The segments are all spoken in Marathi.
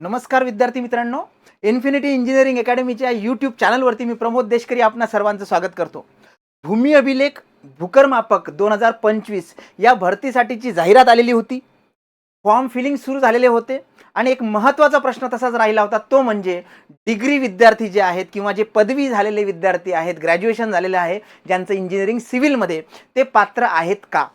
नमस्कार विद्यार्थी मित्रांनो. इन्फिनिटी इंजिनिअरिंग अकॅडमीच्या यूट्यूब चॅनलवरती मी प्रमोद देशकरी आपणा सर्वांचं स्वागत करतो. भूमी अभिलेख भूकरमापक दोन हजार पंचवीस या भरतीसाठीची जाहिरात आलेली होती. फॉर्म फिलिंग सुरू झालेले होते आणि एक महत्त्वाचा प्रश्न तसाच राहिला होता. तो म्हणजे डिग्री विद्यार्थी जे आहेत किंवा जे पदवी झालेले विद्यार्थी आहेत ग्रॅज्युएशन झालेले आहे ज्यांचं इंजिनिअरिंग सिव्हिलमध्ये ते पात्र आहेत का?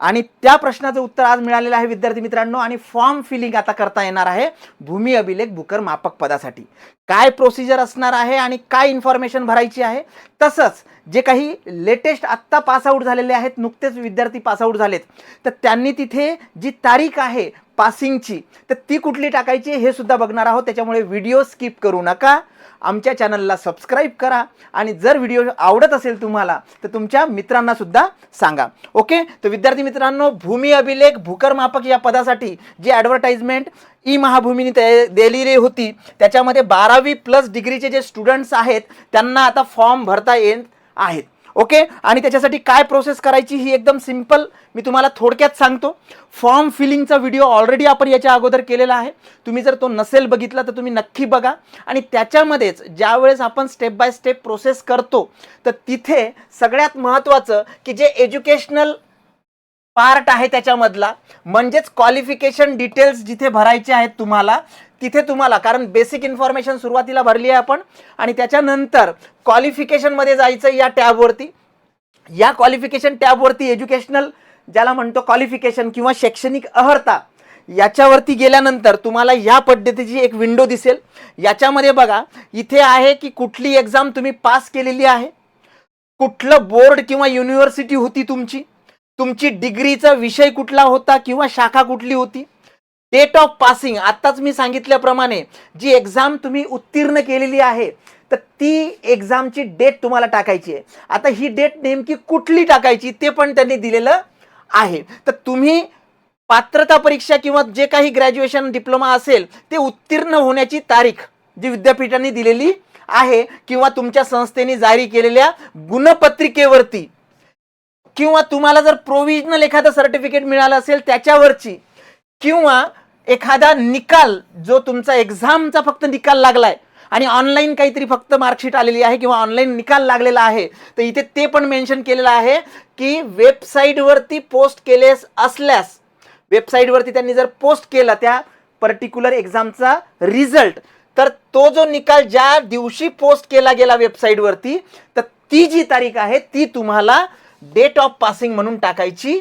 आणि त्या प्रश्नाचं उत्तर आज मिळालेलं आहे विद्यार्थी मित्रांनो आणि फॉर्म फिलिंग आता करता येणार आहे भूमी अभिलेख भूकर मापक पदासाठी. काय प्रोसिजर असणार आहे आणि काय इन्फॉर्मेशन भरायची आहे? तसंच जे काही लेटेस्ट आत्ता पासआउट झालेले आहेत नुकतेच विद्यार्थी पासआउट झालेत तर त्यांनी तिथे जी तारीख आहे पासिंगची. तर ती कुठली टाकायची हे सुद्धा बघणार आहोत. त्याच्यामुळे व्हिडिओ स्किप करू नका. आमच्या चॅनलला सबस्क्राईब करा आणि जर व्हिडिओ आवडत असेल तुम्हाला तर तुमच्या मित्रांना सुद्धा सांगा. ओके? तर विद्यार्थी मित्रांनो भूमी अभिलेख भूकरमापक या पदासाठी जी ॲडव्हर्टाइजमेंट ई महाभूमीने ते दिलेली होती त्याच्यामध्ये बारावी प्लस डिग्रीचे जे स्टुडंट्स आहेत त्यांना आता फॉर्म भरता येत आहेत. ओके? आणि त्याच्यासाठी काय प्रोसेस करायची ही एकदम सिंपल मी तुम्हाला थोडक्यात सांगतो. फॉर्म फिलिंगचा व्हिडिओ ऑलरेडी आपण याच्या अगोदर केलेला आहे. तुम्ही जर तो नसेल बघितला तर तुम्ही नक्की बघा. आणि त्याच्यामध्येच ज्यावेळेस आपण स्टेप बाय स्टेप प्रोसेस करतो तर तिथे सगळ्यात महत्त्वाचं की जे एज्युकेशनल पार्ट आहे त्याच्यामधला. म्हणजेच क्वालिफिकेशन डिटेल्स जिथे भरायचे आहेत तुम्हाला तिथे तुम्हाला कारण बेसिक इन्फॉर्मेशन सुरुवातीला भरली आहे आपण आणि त्याच्यानंतर क्वालिफिकेशनमध्ये जायचं या टॅबवरती. या क्वालिफिकेशन टॅबवरती एज्युकेशनल ज्याला म्हणतो क्वालिफिकेशन किंवा शैक्षणिक अर्हता याच्यावरती गेल्यानंतर तुम्हाला या पद्धतीची एक विंडो दिसेल. याच्यामध्ये बघा इथे आहे की कुठली एक्झाम तुम्ही पास केलेली आहे. कुठलं बोर्ड किंवा युनिव्हर्सिटी होती तुमची. तुमची डिग्रीचा विषय कुठला होता किंवा शाखा कुठली होती? डेट ऑफ पासिंग आत्ताच मी सांगितल्याप्रमाणे जी एक्झाम तुम्ही उत्तीर्ण केलेली आहे तर ती एक्झामची डेट तुम्हाला टाकायची आहे. आता ही डेट नेमकी कुठली टाकायची ते पण त्यांनी दिलेलं आहे. तर तुम्ही पात्रता परीक्षा किंवा जे काही ग्रॅज्युएशन डिप्लोमा असेल ते उत्तीर्ण होण्याची तारीख जी विद्यापीठाने दिलेली आहे किंवा तुमच्या संस्थेने जारी केलेल्या गुणपत्रिकेवरती किंवा तुम्हाला जर प्रोव्हिजनल एखादं सर्टिफिकेट मिळालं असेल त्याच्यावरची किंवा एखादा निकाल जो तुमचा एक्झामचा फक्त निकाल लागलाय आणि ऑनलाईन काहीतरी फक्त मार्कशीट आलेली आहे किंवा ऑनलाईन निकाल लागलेला आहे तर इथे ते पण मेन्शन केलेलं आहे की वेबसाईटवरती पोस्ट केले असल्यास वेबसाईटवरती त्यांनी जर पोस्ट केला त्या पर्टिक्युलर एक्झामचा रिझल्ट तर तो जो निकाल ज्या दिवशी पोस्ट केला गेला वेबसाईटवरती तर ती जी तारीख आहे ती तुम्हाला डेट ऑफ पासिंग म्हणून टाकायची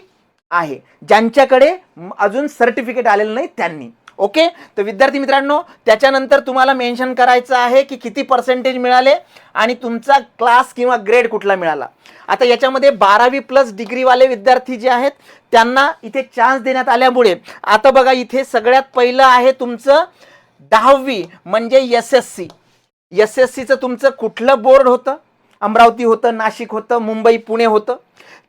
आहे. ज्यांच्याकडे अजून सर्टिफिकेट आलेलं नाही त्यांनी. ओके तर विद्यार्थी मित्रांनो त्याच्यानंतर तुम्हाला मेन्शन करायचं आहे की किती पर्सेंटेज मिळाले आणि तुमचा क्लास किंवा ग्रेड कुठला मिळाला. आता याच्यामध्ये बारावी प्लस डिग्रीवाले विद्यार्थी जे आहेत त्यांना इथे चान्स देण्यात आल्यामुळे आता बघा इथे सगळ्यात पहिलं आहे तुमचं दहावी म्हणजे S S C S S सीचं तुमचं कुठलं बोर्ड होतं? अमरावती होतं नाशिक होतं मुंबई पुणे होतं.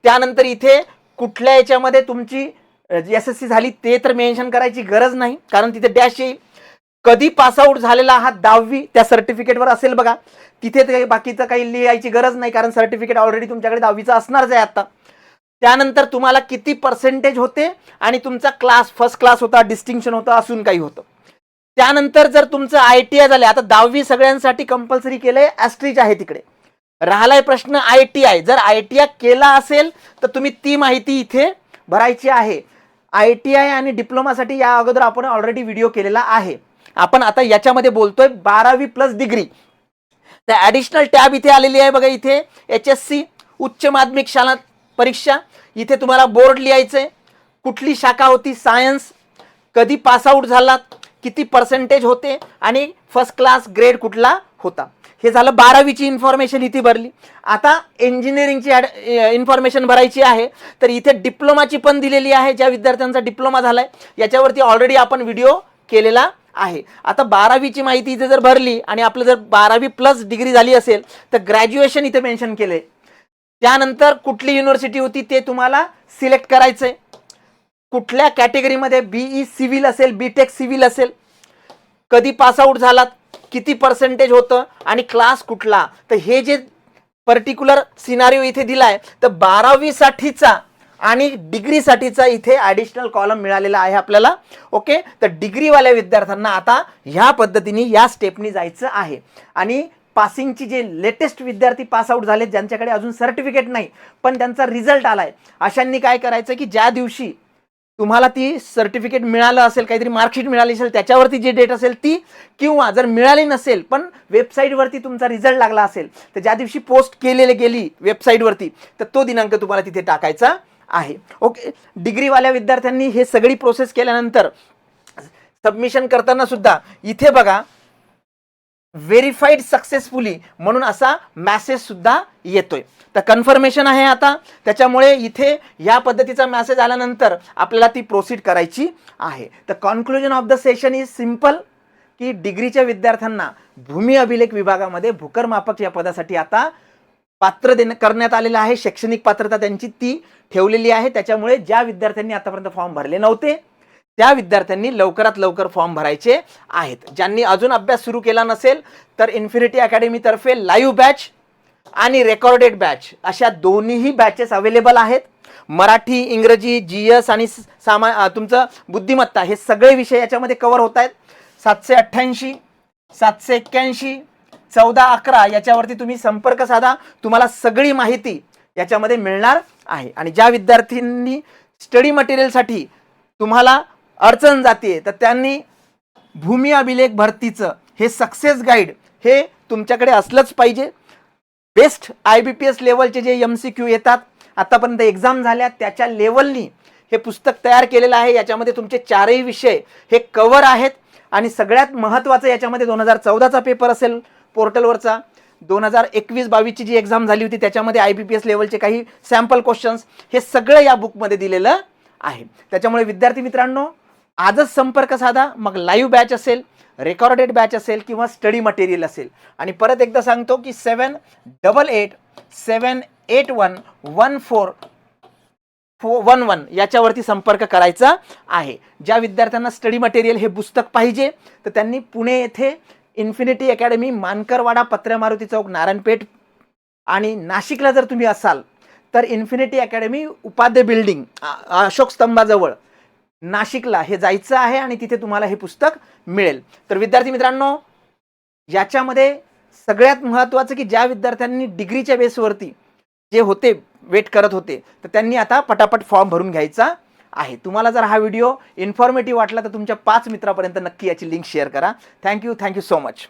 त्यानंतर इथे कुठल्या याच्यामध्ये तुमची एस एस सी झाली ते तर मेन्शन करायची गरज नाही कारण तिथे डॅश येईल. कधी पासआउट झालेला हा दहावी त्या सर्टिफिकेटवर असेल बघा. तिथे ते बाकीचं काही लिहायची गरज नाही कारण सर्टिफिकेट ऑलरेडी तुमच्याकडे दहावीचं असणारच आहे आता. त्यानंतर तुम्हाला किती पर्सेंटेज होते आणि तुमचा क्लास फर्स्ट क्लास होता डिस्टिंक्शन होतं असून काही होतं. त्यानंतर जर तुमचं आय टी आय झालं आता दहावी सगळ्यांसाठी कंपल्सरी केलंय ॲस्ट्रीच आहे तिकडे. राहिलाय प्रश्न आय टी आय. जर आय टी आय केला असेल तर तुम्ही ती माहिती इथे भरायची आहे. आय टी आय आणि डिप्लोमासाठी या अगोदर आपण ऑलरेडी व्हिडिओ केलेला आहे. आपण आता याच्यामध्ये बोलतोय बारावी प्लस डिग्री तर ॲडिशनल टॅब इथे आलेली आहे बघा इथे. एच एस सी उच्च माध्यमिक शाळा परीक्षा. इथे तुम्हाला बोर्ड लिहायचं आहे कुठली शाखा होती? सायन्स कधी पासआउट झालात? किती पर्सेंटेज होते? आणि फर्स्ट क्लास ग्रेड कुठला होता? हे झालं बारावीची इन्फॉर्मेशन इथे भरली. आता इंजिनिअरिंगची ॲड इन्फॉर्मेशन भरायची आहे. तर इथे डिप्लोमाची पण दिलेली आहे ज्या विद्यार्थ्यांचा डिप्लोमा झालाय. याच्यावरती ऑलरेडी आपण व्हिडिओ केलेला आहे. आता बारावीची माहिती इथे जर भरली आणि आपलं जर बारावी प्लस डिग्री झाली असेल तर ग्रॅज्युएशन इथे मेन्शन केलंय. त्यानंतर कुठली युनिव्हर्सिटी होती ते तुम्हाला सिलेक्ट करायचंय. कुठल्या कॅटेगरीमध्ये बीई सिव्हिल असेल बी टेक सिव्हिल असेल कधी पासआउट झालात किती पर्सेंटेज होतं आणि क्लास कुठला? तर हे जे पर्टिक्युलर सिनारिओ इथे दिलाय तर बारावीसाठीचा आणि डिग्रीसाठीचा इथे ॲडिशनल कॉलम मिळालेला आहे आपल्याला. ओके तर डिग्रीवाल्या विद्यार्थ्यांना आता ह्या पद्धतीने या स्टेपनी जायचं आहे. आणि पासिंगची जे लेटेस्ट विद्यार्थी पास झाले झालेत ज्यांच्याकडे अजून सर्टिफिकेट नाही पण त्यांचा रिझल्ट आला आहे अशांनी काय करायचं की ज्या दिवशी तुम्हाला ती सर्टिफिकेट मिळालं असेल काहीतरी मार्कशीट मिळाली असेल त्याच्यावरती जी डेट असेल ती किंवा जर मिळाली नसेल पण वेबसाईटवरती तुमचा रिझल्ट लागला असेल तर ज्या दिवशी पोस्ट केलेली गेली वेबसाईटवरती तर तो दिनांक तुम्हाला तिथे टाकायचा आहे. ओके डिग्रीवाल्या विद्यार्थ्यांनी हे सगळी प्रोसेस केल्यानंतर सबमिशन करताना सुद्धा इथे बघा व्हेरीफाईड सक्सेसफुली म्हणून असा मॅसेजसुद्धा येतोय. तर कन्फर्मेशन आहे आता. त्याच्यामुळे इथे या पद्धतीचा मॅसेज आल्यानंतर आपल्याला ती प्रोसीड करायची आहे. तर conclusion of the session is simple की डिग्रीच्या विद्यार्थ्यांना भूमी अभिलेख विभागामध्ये भूकरमापक या पदासाठी आता पात्र देणं करण्यात आलेलं आहे. शैक्षणिक पात्रता त्यांची ती ठेवलेली आहे. त्याच्यामुळे ज्या विद्यार्थ्यांनी आतापर्यंत फॉर्म भरले नव्हते त्या विद्यार्थ्यांनी लवकरात लवकर फॉर्म भरायचे आहेत. ज्यांनी अजून अभ्यास सुरू केला नसेल तर इन्फिनिटी अकॅडमीतर्फे लाईव्ह बॅच आणि रेकॉर्डेड बॅच अशा दोन्हीही बॅचेस अवेलेबल आहेत. मराठी इंग्रजी जी एस आणि स- सामा तुमचं बुद्धिमत्ता हे सगळे विषय याच्यामध्ये कवर होत आहेत. सातशे अठ्ठ्याऐंशी सातशे एक्क्याऐंशी चौदा अकरा याच्यावरती तुम्ही संपर्क साधा. तुम्हाला सगळी माहिती याच्यामध्ये मिळणार आहे. आणि ज्या विद्यार्थ्यांनी स्टडी मटेरियलसाठी तुम्हाला अडचण जाते तर त्यांनी भूमी अभिलेख भरतीचं हे सक्सेस गाईड हे तुमच्याकडे असलंच पाहिजे. Best I B P S लेवलचे जे एम सी क्यू येतात आतापर्यंत एक्झाम झाल्या त्याच्या लेवलनी हे पुस्तक तयार केलेलं आहे. याच्यामध्ये तुमचे चारही विषय हे कवर आहेत. आणि सगळ्यात महत्त्वाचं याच्यामध्ये दोन हजार चौदाचा पेपर असेल पोर्टलवरचा. दोन हजार एकवीस बावीसची जी एक्झाम झाली होती त्याच्यामध्ये आय बी पी एस लेवलचे काही सॅम्पल क्वेश्चन्स हे सगळं या बुकमध्ये दिलेलं आहे. त्याच्यामुळे विद्यार्थी मित्रांनो आजच संपर्क साधा मग लाईव्ह बॅच असेल रेकॉर्डेड बॅच असेल किंवा स्टडी मटेरियल असेल. आणि परत एकदा सांगतो की seven double eight seven eight one one four four one one याच्यावरती संपर्क करायचा आहे. ज्या विद्यार्थ्यांना स्टडी मटेरियल हे पुस्तक पाहिजे तर त्यांनी पुणे येथे इन्फिनिटी अकॅडमी मानकरवाडा पत्र्या मारुती चौक नारायणपेठ आणि नाशिकला जर तुम्ही असाल तर Infinity Academy Upadhye building Ashok स्तंभाजवळ नाशिकला हे जायचं आहे आणि तिथे तुम्हाला हे पुस्तक मिळेल. तर विद्यार्थी मित्रांनो याच्यामध्ये सगळ्यात महत्त्वाचं की ज्या विद्यार्थ्यांनी डिग्रीच्या बेसवरती जे होते वेट करत होते तर त्यांनी आता पटापट फॉर्म भरून घ्यायचा आहे. तुम्हाला जर हा व्हिडिओ इन्फॉर्मेटिव्ह वाटला तर तुमच्या पाच मित्रापर्यंत नक्की याची लिंक शेअर करा. Thank you thank you so much